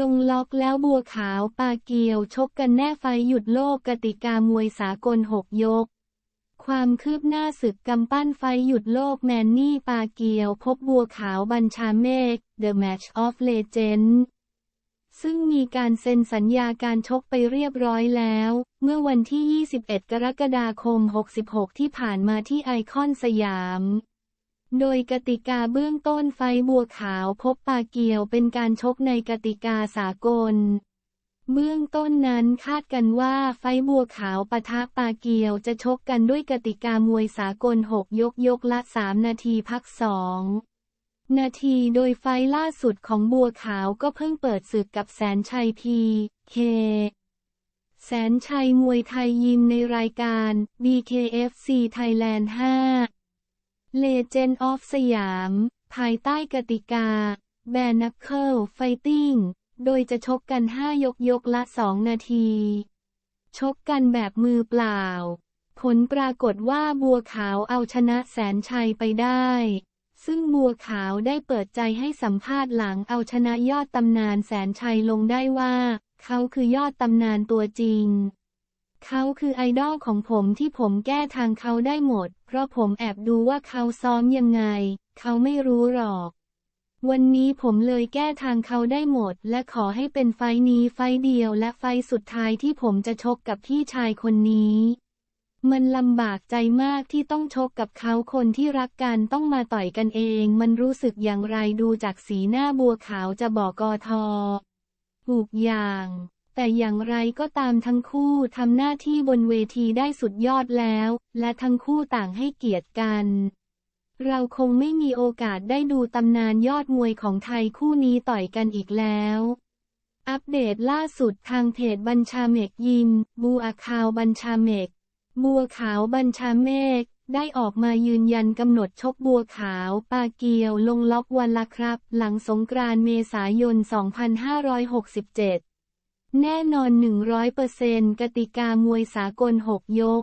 ลงล็อกแล้วบัวขาวปาเกียวชกกันแน่ไฟหยุดโลกกติกามวยสากลหกยก ความคืบหน้าศึกกำปั้นไฟหยุดโลกแมนนี่ปาเกียว พบบัวขาวบัญชาเมฆ The Match of Legend ซึ่งมีการเซ็นสัญญาการชกไปเรียบร้อยแล้ว เมื่อวันที่ 21 กรกฎาคม 66 ที่ผ่านมาที่ไอคอนสยาม โดยกติกาเบื้องต้นไฟบัวขาวพบปาเกียวเป็นการชกในกติกาสากล เบื้องต้นนั้นคาดกันว่าไฟบัวขาวปะทะปาเกียวจะชกกันด้วยกติกามวยสากล 6 ยกยกละ 3 นาทีพักสองนาทีโดยไฟล์ล่าสุดของบัวขาวก็เพิ่งเปิดศึกกับแสนชัยพีเคแสนชัยมวยไทยยิมในรายการ BKFC Thailand 5 Legend of สยาม ภายใต้กติกา แบนนักเคิลไฟติ้ง โดยจะชกกัน 5 ยกยกละ 2 นาที ชกกันแบบมือเปล่า ผลปรากฏว่าบัวขาวเอาชนะแสนชัยไปได้ ซึ่งบัวขาวได้เปิดใจให้สัมภาษณ์หลังเอาชนะยอดตำนานแสนชัยลงได้ว่า เขาคือยอดตำนานตัวจริง เขาคือไอดอลของผมที่ผมแก้ทางเขาได้หมด เพราะผมแอบดูว่าเขาซ้อมยังไง เขาไม่รู้หรอก วันนี้ผมเลยแก้ทางเขาได้หมด และขอให้เป็นไฟนี้ไฟเดียวและไฟสุดท้ายที่ผมจะชกกับพี่ชายคนนี้ มันลำบากใจมากที่ต้องชกกับเขาคนที่รักกันต้องมาต่อยกันเอง มันรู้สึกอย่างไรดูจากสีหน้าบัวขาวจะบอกกอทอถูกอย่าง แต่อย่างไรก็ตามทั้งคู่ทำหน้าที่บนเวทีได้สุดยอดแล้ว และทั้งคู่ต่างให้เกียรติกัน เราคงไม่มีโอกาสได้ดูตำนานยอดมวยของไทยคู่นี้ต่อยกันอีกแล้ว อัปเดตล่าสุดทางเพจบัญชาเมกยิม บูอาคาวบัญชาเมก บัวขาวบัญชาเมฆได้ออกมายืนยันกำหนดชกบัวขาว ปาเกียวลงล็อกวันละครับ หลังสงกรานต์เมษายน 2567 แน่นอน 100%กติกามวยสากล 6 ยก